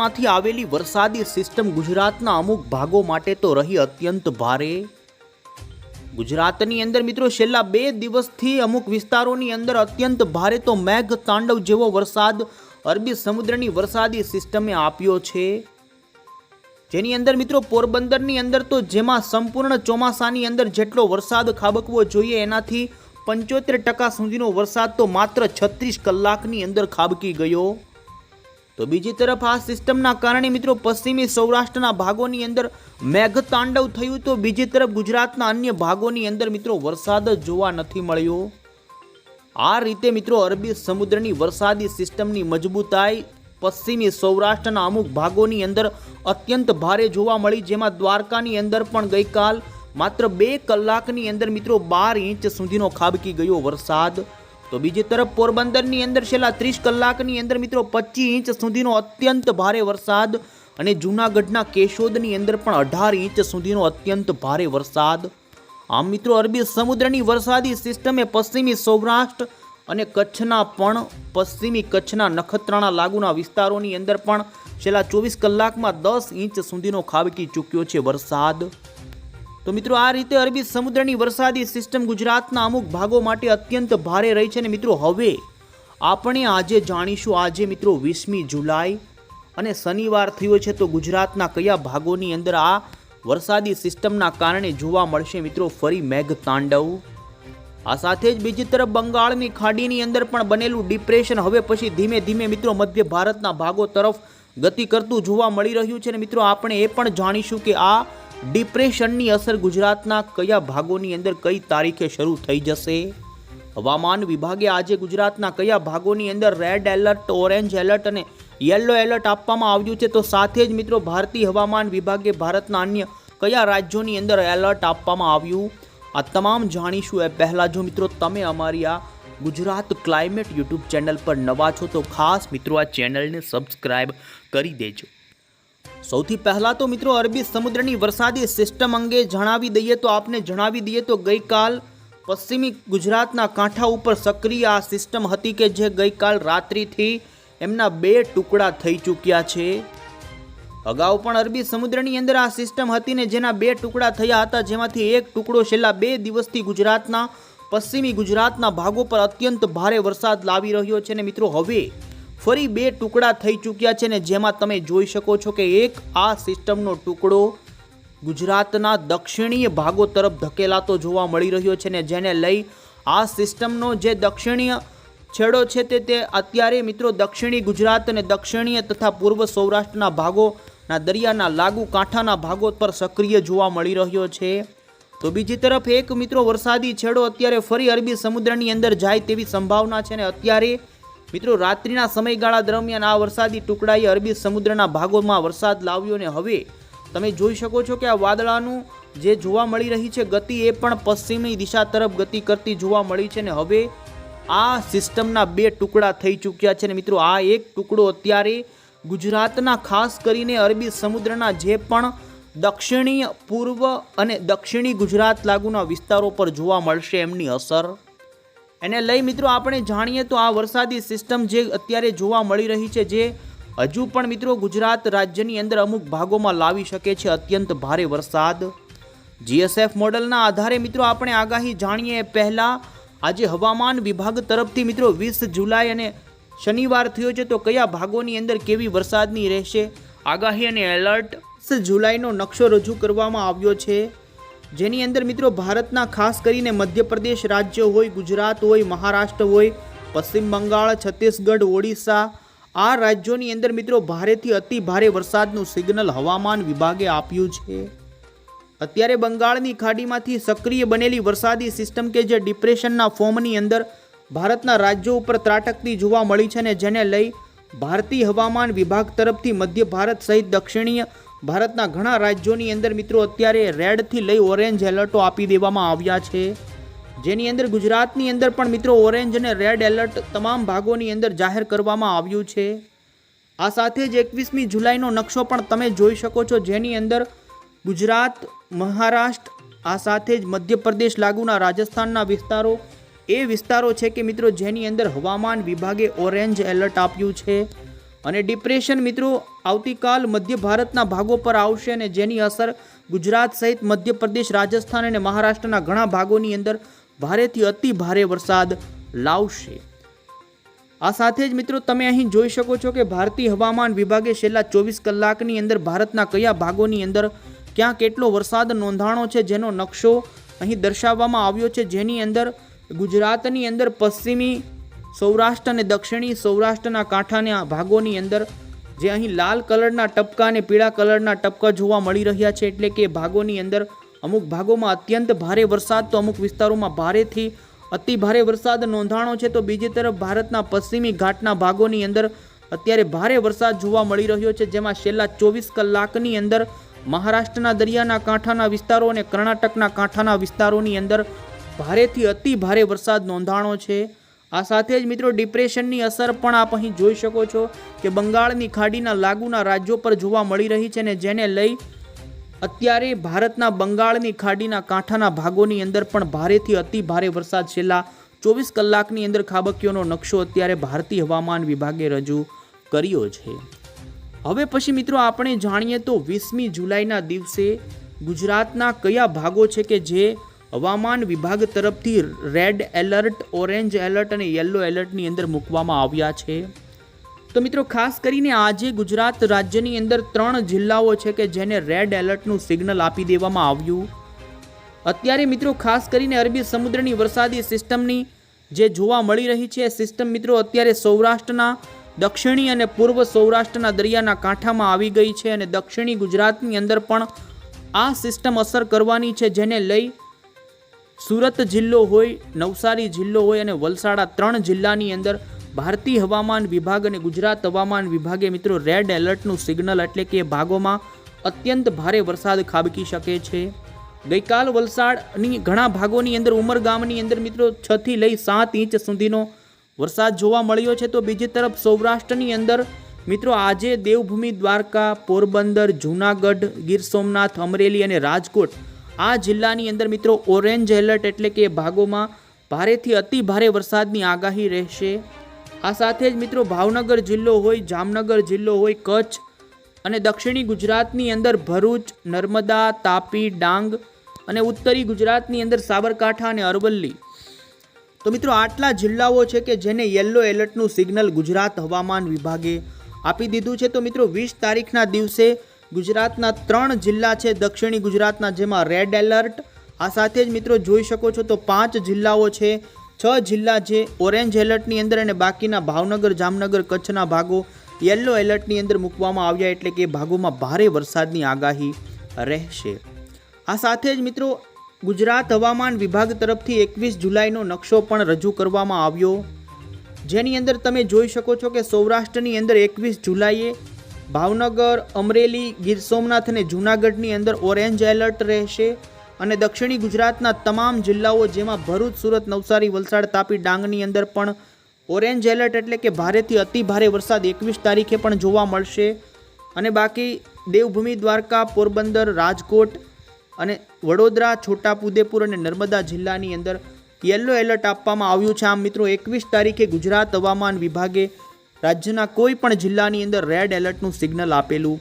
તરફમાંથી આવેલી વરસાદી સિસ્ટમ ગુજરાતના અમુક ભાગો માટે તો રહી અત્યંત ભારે. ગુજરાતની અંદર મિત્રો છેલ્લા બે દિવસથી અમુક વિસ્તારોની અંદર અત્યંત ભારે તો મેઘ તાંડવ જેવો વરસાદ અરબી સમુદ્રની વરસાદી સિસ્ટમે આપ્યો છે. જેની અંદર મિત્રો પોરબંદરની અંદર તો જેમાં સંપૂર્ણ ચોમાસાની અંદર જેટલો વરસાદ ખાબકવો જોઈએ એનાથી પંચોતેર ટકા સુધીનો વરસાદ તો માત્ર છત્રીસ કલાકની અંદર ખાબકી ગયો. તો બીજી તરફ આ સિસ્ટમના કારણે મિત્રો પશ્ચિમી સૌરાષ્ટ્રના ભાગોની અંદર મેઘતાંડવ થયું તો બીજી તરફ ગુજરાતના અન્ય ભાગોની અંદર મિત્રો વરસાદ જોવા નથી મળ્યો. આ રીતે મિત્રો અરબી સમુદ્રની વરસાદી સિસ્ટમની મજબૂતાઈ પશ્ચિમી સૌરાષ્ટ્રના અમુક ભાગોની અંદર અત્યંત ભારે જોવા મળી, જેમાં દ્વારકાની અંદર પણ ગઈકાલ માત્ર બે કલાકની અંદર મિત્રો બાર ઇંચ સુધીનો ખાબકી ગયો વરસાદ. તો બીજી તરફ પોરબંદરની અંદર છેલ્લા ત્રીસ કલાકની અંદર મિત્રો પચીસ ઇંચ સુધીનો અત્યંત ભારે વરસાદ અને જૂનાગઢના કેશોદની અંદર પણ અઢાર ઇંચ સુધીનો અત્યંત ભારે વરસાદ. આમ મિત્રો અરબી સમુદ્રની વરસાદી સિસ્ટમે પશ્ચિમી સૌરાષ્ટ્ર અને કચ્છના પણ પશ્ચિમી કચ્છના નખત્રાણા લાગુના વિસ્તારોની અંદર પણ છેલ્લા ચોવીસ કલાકમાં દસ ઇંચ સુધીનો ખાબકી ચૂક્યો છે વરસાદ. તો મિત્રો આ રીતે અરબી સમુદ્રની વરસાદી સિસ્ટમ ગુજરાતના અમુક ભાગો માટે અત્યંત ભારે રહી છે અને મિત્રો હવે આપણે આજે જાણીશું, આજે મિત્રો વીસમી જુલાઈ અને શનિવાર થયો છે, તો ગુજરાતના કયા ભાગોની અંદર આ વરસાદી સિસ્ટમના કારણે જોવા મળશે મિત્રો ફરી મેઘ તાંડવ આ સાથે જ બીજી તરફ બંગાળની ખાડીની અંદર પણ બનેલું ડિપ્રેશન હવે પછી ધીમે ધીમે મિત્રો મધ્ય ભારતના ભાગો તરફ ગતિ કરતું જોવા મળી રહ્યું છે અને મિત્રો આપણે એ પણ જાણીશું કે આ ડિપ્રેશનની અસર ગુજરાતના કયા ભાગોની અંદર કઈ તારીખે શરૂ થઈ જશે? હવામાન વિભાગે આજે ગુજરાતના કયા ભાગોની અંદર રેડ એલર્ટ ઓરેન્જ એલર્ટ અને યલો એલર્ટ આપવામાં આવ્યું છે? તો સાથે જ મિત્રો ભારતીય હવામાન વિભાગે ભારતના અન્ય કયા રાજ્યોની અંદર એલર્ટ આપવામાં આવ્યું? આ તમામ જાણીશું. એ પહેલાં જો મિત્રો તમે અમારી આ ગુજરાત ક્લાઇમેટ યુટ્યુબ ચેનલ પર નવા છો, તો ખાસ મિત્રો આ ચેનલને સબસ્ક્રાઈબ કરી દેજો. સૌથી પહેલાં તો મિત્રો અરબી સમુદ્રની વરસાદી સિસ્ટમ અંગે જણાવી દઈએ તો આપને જણાવી દઈએ તો ગઈકાલ પશ્ચિમી ગુજરાતના કાંઠા ઉપર સક્રિય આ સિસ્ટમ હતી કે જે ગઈકાલ રાત્રિથી એમના બે ટુકડા થઈ ચૂક્યા છે. અગાઉ પણ અરબી સમુદ્રની અંદર આ સિસ્ટમ હતી ને જેના બે ટુકડા થયા હતા, જેમાંથી એક ટુકડો છેલ્લા બે દિવસથી ગુજરાતના, પશ્ચિમી ગુજરાતના ભાગો પર અત્યંત ભારે વરસાદ લાવી રહ્યો છે ને મિત્રો હવે ફરી બે ટુકડા થઈ ચૂક્યા છે ને જેમાં તમે જોઈ શકો છો કે એક આ સિસ્ટમનો ટુકડો ગુજરાતના દક્ષિણીય ભાગો તરફ ધકેલાતો જોવા મળી રહ્યો છે ને જેને લઈ આ સિસ્ટમનો જે દક્ષિણીય છેડો છે તે તે અત્યારે મિત્રો દક્ષિણી ગુજરાત અને દક્ષિણીય તથા પૂર્વ સૌરાષ્ટ્રના ભાગોના દરિયાના લાગુ કાંઠાના ભાગો પર સક્રિય જોવા મળી રહ્યો છે. તો બીજી તરફ એક મિત્રો વરસાદી છેડો અત્યારે ફરી અરબી સમુદ્રની અંદર જાય તેવી સંભાવના છે ને અત્યારે મિત્રો, રાત્રિના સમયગાળા દરમિયાન આ વરસાદી ટુકડાએ અરબી સમુદ્રના ભાગોમાં વરસાદ લાવ્યો ને હવે તમે જોઈ શકો છો કે આ વાદળાનું જે જોવા મળી રહી છે ગતિ, એ પણ પશ્ચિમી દિશા તરફ ગતિ કરતી જોવા મળી છે ને હવે આ સિસ્ટમના બે ટુકડા થઈ ચૂક્યા છે ને મિત્રો, આ એક ટુકડો અત્યારે ગુજરાતના ખાસ કરીને અરબી સમુદ્રના જે પણ દક્ષિણીય પૂર્વ અને દક્ષિણી ગુજરાત લાગુના વિસ્તારો પર જોવા મળશે એમની અસર. એને લઈ મિત્રો આપણે જાણીએ તો આ વરસાદી સિસ્ટમ જે અત્યારે જોવા મળી રહી છે, જે હજુ પણ મિત્રો ગુજરાત રાજ્યની અંદર અમુક ભાગોમાં લાવી શકે છે અત્યંત ભારે વરસાદ. જીએસએફ મોડલના આધારે મિત્રો આપણે આગાહી જાણીએ પહેલાં, આજે હવામાન વિભાગ તરફથી મિત્રો વીસ જુલાઈ અને શનિવાર થયો છે, તો કયા ભાગોની અંદર કેવી વરસાદની રહેશે? આગાહી અને એલર્ટ. જુલાઈનો નકશો રજૂ કરવામાં આવ્યો છે. જેની અંદર મિત્રો ભારતના ખાસ કરીને મધ્યપ્રદેશ રાજ્ય હોય, ગુજરાત હોય, મહારાષ્ટ્ર હોય, પશ્ચિમ બંગાળ, છત્તીસગઢ, ઓડિશા, આ રાજ્યોની અંદર મિત્રો ભારેથી અતિ ભારે વરસાદનું સિગ્નલ હવામાન વિભાગે આપ્યું છે. અત્યારે બંગાળની ખાડીમાંથી સક્રિય બનેલી વરસાદી સિસ્ટમ કે જે ડિપ્રેશનના ફોર્મની અંદર ભારતના રાજ્યો ઉપર ત્રાટકતી જોવા મળી છે ને જેને લઈ ભારતીય હવામાન વિભાગ તરફથી મધ્ય ભારત સહિત દક્ષિણીય ભારતના ઘણા રાજ્યોની અંદર મિત્રો અત્યારે રેડથી લઈ ઓરેન્જ એલર્ટો આપી દેવામાં આવ્યા છે. જેની અંદર ગુજરાતની અંદર પણ મિત્રો ઓરેન્જ અને રેડ એલર્ટ તમામ ભાગોની અંદર જાહેર કરવામાં આવ્યું છે. આ સાથે જ એકવીસમી જુલાઈનો નકશો પણ તમે જોઈ શકો છો જેની અંદર ગુજરાત, મહારાષ્ટ્ર, આ સાથે જ મધ્યપ્રદેશ લાગુના રાજસ્થાનના વિસ્તારો એ વિસ્તારો છે કે મિત્રો જેની અંદર હવામાન વિભાગે ઓરેન્જ એલર્ટ આપ્યું છે અને ડિપ્રેશન મિત્રો આવતીકાલ મધ્ય ભારતના ભાગો પર આવશે અને જેની અસર ગુજરાત સહિત મધ્યપ્રદેશ, રાજસ્થાન અને મહારાષ્ટ્રના ઘણા ભાગોની અંદર ભારેથી અતિ ભારે વરસાદ લાવશે. આ સાથે જ મિત્રો તમે અહીં જોઈ શકો છો કે ભારતીય હવામાન વિભાગે છેલ્લા ચોવીસ કલાકની અંદર ભારતના કયા ભાગોની અંદર ક્યાં કેટલો વરસાદ નોંધાણો છે જેનો નકશો અહીં દર્શાવવામાં આવ્યો છે જેની અંદર ગુજરાતની અંદર પશ્ચિમી સૌરાષ્ટ્ર અને દક્ષિણી સૌરાષ્ટ્રના કાંઠાના ભાગોની અંદર જે અહીં લાલ કલરના ટપકા અને પીળા કલરના ટપકા જોવા મળી રહ્યા છે, એટલે કે ભાગોની અંદર અમુક ભાગોમાં અત્યંત ભારે વરસાદ, તો અમુક વિસ્તારોમાં ભારેથી અતિ ભારે વરસાદ નોંધાણો છે. તો બીજી તરફ ભારતના પશ્ચિમી ઘાટના ભાગોની અંદર અત્યારે ભારે વરસાદ જોવા મળી રહ્યો છે, જેમાં છેલ્લા ચોવીસ કલાકની અંદર મહારાષ્ટ્રના દરિયાના કાંઠાના વિસ્તારો અને કર્ણાટકના કાંઠાના વિસ્તારોની અંદર ભારેથી અતિ ભારે વરસાદ નોંધાણો છે. આ સાથે જ મિત્રો ડિપ્રેશનની અસર પણ આપ અહીં જોઈ શકો છો કે બંગાળની ખાડીના લાગુના રાજ્યો પર જોવા મળી રહી છે ને જેને લઈ અત્યારે ભારતના બંગાળની ખાડીના કાંઠાના ભાગોની અંદર પણ ભારેથી અતિ ભારે વરસાદ છેલ્લા ચોવીસ કલાકની અંદર ખાબકીઓનો નકશો અત્યારે ભારતીય હવામાન વિભાગે રજૂ કર્યો છે. હવે પછી મિત્રો આપણે જાણીએ તો વીસમી જુલાઈના દિવસે ગુજરાતના કયા ભાગો છે કે જે હવામાન વિભાગ તરફથી રેડ એલર્ટ, ઓરેન્જ એલર્ટ અને યલો એલર્ટની અંદર મૂકવામાં આવ્યા છે. તો મિત્રો, ખાસ કરીને આજે ગુજરાત રાજ્યની અંદર ત્રણ જિલ્લાઓ છે કે જેને રેડ એલર્ટનું સિગ્નલ આપી દેવામાં આવ્યું. અત્યારે મિત્રો, ખાસ કરીને અરબી સમુદ્રની વરસાદી સિસ્ટમની જે જોવા મળી રહી છે સિસ્ટમ મિત્રો અત્યારે સૌરાષ્ટ્રના, દક્ષિણી અને પૂર્વ સૌરાષ્ટ્રના દરિયાના કાંઠામાં આવી ગઈ છે અને દક્ષિણી ગુજરાતની અંદર પણ આ સિસ્ટમ અસર કરવાની છે, જેને લઈ સુરત જિલ્લો હોય, નવસારી જિલ્લો હોય અને વલસાડા ત્રણ જિલ્લાની અંદર ભારતીય હવામાન વિભાગ અને ગુજરાત હવામાન વિભાગે મિત્રો રેડ એલર્ટનું સિગ્નલ એટલે કે ભાગોમાં અત્યંત ભારે વરસાદ ખાબકી શકે છે. ગઈકાલ વલસાડની ઘણા ભાગોની અંદર, ઉમરગામની અંદર મિત્રો છથી લઈ સાત ઇંચ સુધીનો વરસાદ જોવા મળ્યો છે. તો બીજી તરફ સૌરાષ્ટ્રની અંદર મિત્રો આજે દેવભૂમિ દ્વારકા, પોરબંદર, જૂનાગઢ, ગીર સોમનાથ, અમરેલી અને રાજકોટ આ જિલ્લાની અંદર મિત્રો ઓરેન્જ એલર્ટ એટલે કે ભાગોમાં ભારેથી અતિ ભારે વરસાદની આગાહી રહેશે. આ સાથે જ મિત્રો ભાવનગર જિલ્લો હોય, જામનગર જિલ્લો હોય, કચ્છ અને દક્ષિણી ગુજરાતની અંદર ભરૂચ, નર્મદા, તાપી, ડાંગ અને ઉત્તરી ગુજરાતની અંદર સાબરકાંઠા અને અરવલ્લી. તો મિત્રો આટલા જિલ્લાઓ છે કે જેને યલો એલર્ટનું સિગ્નલ ગુજરાત હવામાન વિભાગે આપી દીધું છે. તો મિત્રો વીસ તારીખના દિવસે ગુજરાતના ત્રણ જિલ્લા છે દક્ષિણી ગુજરાતના, જેમાં રેડ એલર્ટ આ સાથે જ મિત્રો જોઈ શકો છો તો પાંચ જિલ્લાઓ છે. છ જિલ્લા છે ઓરેન્જ એલર્ટની અંદર અને બાકીના ભાવનગર, જામનગર, કચ્છના ભાગો યલો એલર્ટની અંદર મૂકવામાં આવ્યા એટલે કે ભાગોમાં ભારે વરસાદની આગાહી રહેશે. આ સાથે જ મિત્રો ગુજરાત હવામાન વિભાગ તરફથી એકવીસ જુલાઈનો નકશો પણ રજૂ કરવામાં આવ્યો. જેની અંદર તમે જોઈ શકો છો કે સૌરાષ્ટ્રની અંદર એકવીસ જુલાઈએ ભાવનગર, અમરેલી, ગીર સોમનાથ અને જૂનાગઢની અંદર ઓરેન્જ એલર્ટ રહેશે અને દક્ષિણી ગુજરાતના તમામ જિલ્લાઓ જેમાં ભરૂચ, સુરત, નવસારી, વલસાડ, તાપી, ડાંગની અંદર પણ ઓરેન્જ એલર્ટ એટલે કે ભારેથી અતિ ભારે વરસાદ એકવીસ તારીખે પણ જોવા મળશે. અને બાકી દેવભૂમિ, દ્વારકા, પોરબંદર, રાજકોટ અને વડોદરા છોટાઉદેપુર અને નર્મદા જિલ્લાની અંદર યલો એલર્ટ આપવામાં આવ્યું છે. આમ મિત્રો, એકવીસ તારીખે ગુજરાત હવામાન વિભાગે રાજ્યના કોઈ પણ જિલ્લાની અંદર રેડ એલર્ટનું સિગ્નલ આપેલું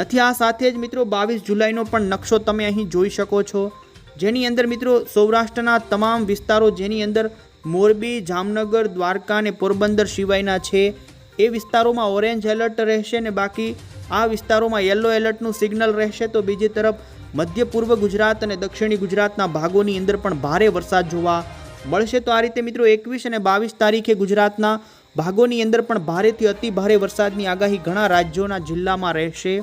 નથી. આ સાથે જ મિત્રો બાવીસ જુલાઈનો પણ નકશો તમે અહીં જોઈ શકો છો. જેની અંદર મિત્રો સૌરાષ્ટ્રના તમામ વિસ્તારો જેની અંદર મોરબી, જામનગર, દ્વારકા અને પોરબંદર સિવાયના છે. એ વિસ્તારોમાં ઓરેન્જ એલર્ટ રહેશે ને બાકી આ વિસ્તારોમાં યલો એલર્ટનું સિગ્નલ રહેશે. તો બીજી તરફ મધ્ય પૂર્વ ગુજરાત અને દક્ષિણી ગુજરાતના ભાગોની અંદર પણ ભારે વરસાદ જોવા મળશે. તો આ રીતે મિત્રો એકવીસ અને બાવીસ તારીખે ગુજરાતના ભાગોની અંદર પણ ભારેથી અતિ ભારે વરસાદની આગાહી ઘણા રાજ્યોના જિલ્લામાં રહેશે.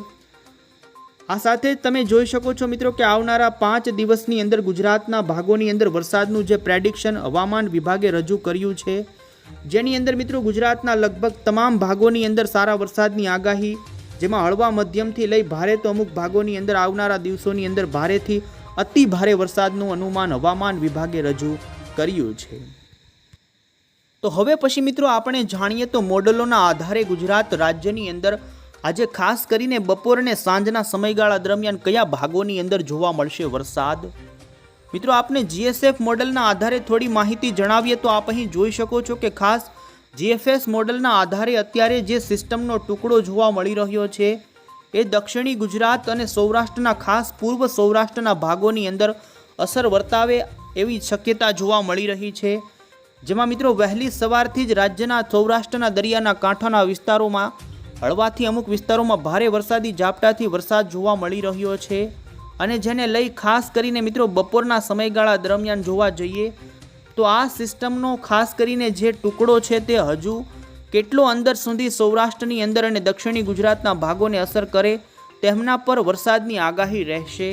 આ સાથે તમે જોઈ શકો છો મિત્રો કે આવનારા પાંચ દિવસની અંદર ગુજરાતના ભાગોની અંદર વરસાદનું જે પ્રેડિક્શન હવામાન વિભાગે રજૂ કર્યું છે, જેની અંદર મિત્રો ગુજરાતના લગભગ તમામ ભાગોની અંદર સારા વરસાદની આગાહી, જેમાં હળવા મધ્યમથી લઈ ભારે તો અમુક ભાગોની અંદર આવનારા દિવસોની અંદર ભારેથી અતિ ભારે વરસાદનું અનુમાન હવામાન વિભાગે રજૂ કર્યું છે. તો હવે પછી મિત્રો આપણે જાણીએ તો મોડલોના આધારે ગુજરાત રાજ્યની અંદર આજે ખાસ કરીને બપોર અને સાંજના સમયગાળા દરમિયાન કયા ભાગોની અંદર જોવા મળશે વરસાદ? મિત્રો આપને જીએસએફ મોડલના આધારે થોડી માહિતી જણાવીએ તો આપ અહીં જોઈ શકો છો કે ખાસ જીએફએસ મોડલના આધારે અત્યારે જે સિસ્ટમનો ટુકડો જોવા મળી રહ્યો છે, એ દક્ષિણી ગુજરાત અને સૌરાષ્ટ્રના ખાસ પૂર્વ સૌરાષ્ટ્રના ભાગોની અંદર અસર વર્તાવે એવી શક્યતા જોવા મળી રહી છે. જેમાં મિત્રો વહેલી સવારથી જ રાજ્યના સૌરાષ્ટ્રના દરિયાના કાંઠાના વિસ્તારોમાં, હળવાથી અમુક વિસ્તારોમાં ભારે વરસાદી ઝાપટાથી વરસાદ જોવા મળી રહ્યો છે. અને જેને લઈ ખાસ કરીને મિત્રો બપોરના સમયગાળા દરમિયાન જોવા જઈએ, તો આ સિસ્ટમનો ખાસ કરીને જે ટુકડો છે તે હજુ કેટલો અંદર સુધી સૌરાષ્ટ્રની અંદર અને દક્ષિણી ગુજરાતના ભાગોને અસર કરે, તેમના પર વરસાદની આગાહી રહેશે.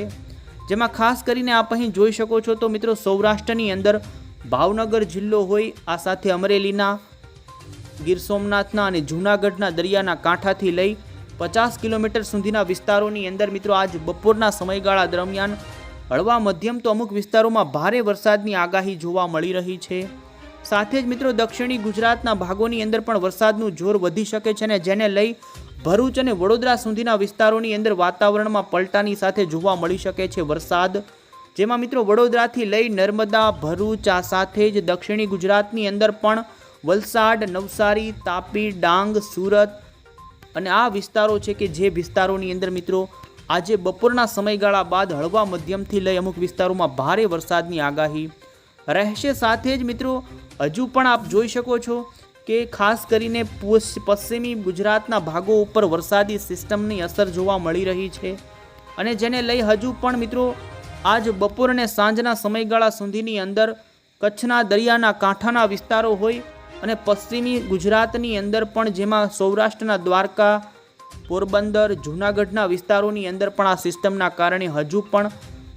જેમાં ખાસ કરીને આપ અહીં જોઈ શકો છો તો મિત્રો સૌરાષ્ટ્રની અંદર ભાવનગર જિલ્લો હોય, આ સાથે અમરેલીના ગીર સોમનાથના અને જૂનાગઢના દરિયાના કાંઠાથી લઈ પચાસ કિલોમીટર સુધીના વિસ્તારોની અંદર મિત્રો આજ બપોરના સમયગાળા દરમિયાન હળવા મધ્યમ તો અમુક વિસ્તારોમાં ભારે વરસાદની આગાહી જોવા મળી રહી છે. સાથે જ મિત્રો દક્ષિણી ગુજરાતના ભાગોની અંદર પણ વરસાદનું જોર વધી શકે છે અને જેને લઈ ભરૂચ અને વડોદરા સુધીના વિસ્તારોની અંદર વાતાવરણમાં પલટાની સાથે જોવા મળી શકે છે વરસાદ. જેમાં મિત્રો વડોદરાથી લઈ નર્મદા, ભરૂચ, આ સાથે જ દક્ષિણી ગુજરાતની અંદર પણ વલસાડ, નવસારી, તાપી, ડાંગ, સુરત અને આ વિસ્તારો છે કે જે વિસ્તારોની અંદર મિત્રો આજે બપોરના સમયગાળા બાદ હળવા મધ્યમથી લઈ અમુક વિસ્તારોમાં ભારે વરસાદની આગાહી રહેશે. સાથે જ મિત્રો હજુ પણ આપ જોઈ શકો છો કે ખાસ કરીને પશ્ચિમી ગુજરાતના ભાગો ઉપર વરસાદી સિસ્ટમની અસર જોવા મળી રહી છે અને જેને લઈ હજુ પણ મિત્રો આજ બપોર અને સાંજના સમયગાળા સુધીની અંદર કચ્છના દરિયાના કાંઠાના વિસ્તારો હોય અને પશ્ચિમી ગુજરાતની અંદર પણ જેમાં સૌરાષ્ટ્રના દ્વારકા, પોરબંદર, જૂનાગઢના વિસ્તારોની અંદર પણ આ સિસ્ટમના કારણે હજુ પણ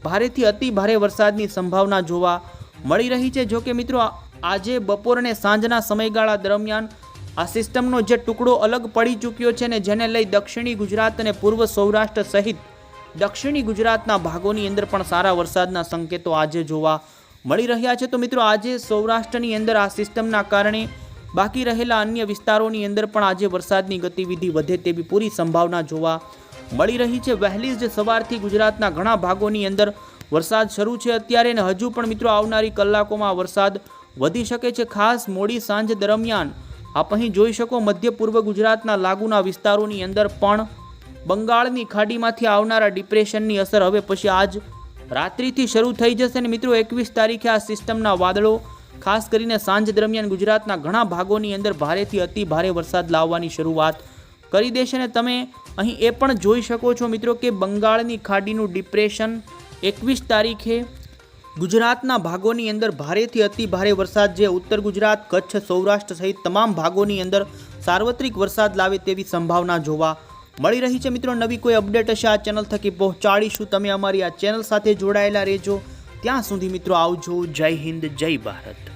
ભારેથી અતિ ભારે વરસાદની સંભાવના જોવા મળી રહી છે. જોકે મિત્રો, આજે બપોર અને સાંજના સમયગાળા દરમિયાન આ સિસ્ટમનો જે ટુકડો અલગ પડી ચૂક્યો છે ને જેને લઈ દક્ષિણી ગુજરાત અને પૂર્વ સૌરાષ્ટ્ર સહિત દક્ષિણી ગુજરાતના ભાગોની અંદર પણ સારા વરસાદના સંકેતો આજે જોવા મળી રહ્યા છે. તો મિત્રો, આજે સૌરાષ્ટ્રની અંદર આ સિસ્ટમના કારણે બાકી રહેલા અન્ય વિસ્તારોની અંદર પણ આજે વરસાદની ગતિવિધિ વધે તેવી પૂરી સંભાવના જોવા મળી રહી છે. વહેલી જ સવારથી ગુજરાતના ઘણા ભાગોની અંદર વરસાદ શરૂ છે. અત્યારે ને હજુ પણ મિત્રો આવનારી કલાકોમાં વરસાદ વધી શકે છે. ખાસ મોડી સાંજ દરમિયાન આપ અહીં જોઈ શકો મધ્ય પૂર્વ ગુજરાતના લાગુના વિસ્તારોની અંદર પણ બંગાળની ખાડીમાંથી આવનારા ડિપ્રેશનની અસર હવે પછી આજ રાત્રિથી શરૂ થઈ જશે અને મિત્રો, એકવીસ તારીખે આ સિસ્ટમના વાદળો, ખાસ કરીને સાંજ દરમિયાન ગુજરાતના ઘણા ભાગોની અંદર ભારેથી અતિ ભારે વરસાદ લાવવાની શરૂઆત કરી દેશે અને તમે અહીં એ પણ જોઈ શકો છો મિત્રો કે બંગાળની ખાડીનું ડિપ્રેશન એકવીસ તારીખે ગુજરાતના ભાગોની અંદર ભારેથી અતિ ભારે વરસાદ જે ઉત્તર ગુજરાત, કચ્છ, સૌરાષ્ટ્ર સહિત તમામ ભાગોની અંદર સાર્વત્રિક વરસાદ લાવે તેવી સંભાવના જોવા મળી રહી છે મિત્રો નવી કોઈ અપડેટ હશે આ ચેનલ થકી પહોંચાડીશું. તમે અમારી આ ચેનલ સાથે જોડાયેલા રહેજો. ત્યાં સુધી મિત્રો આવજો. જય હિન્દ, જય ભારત.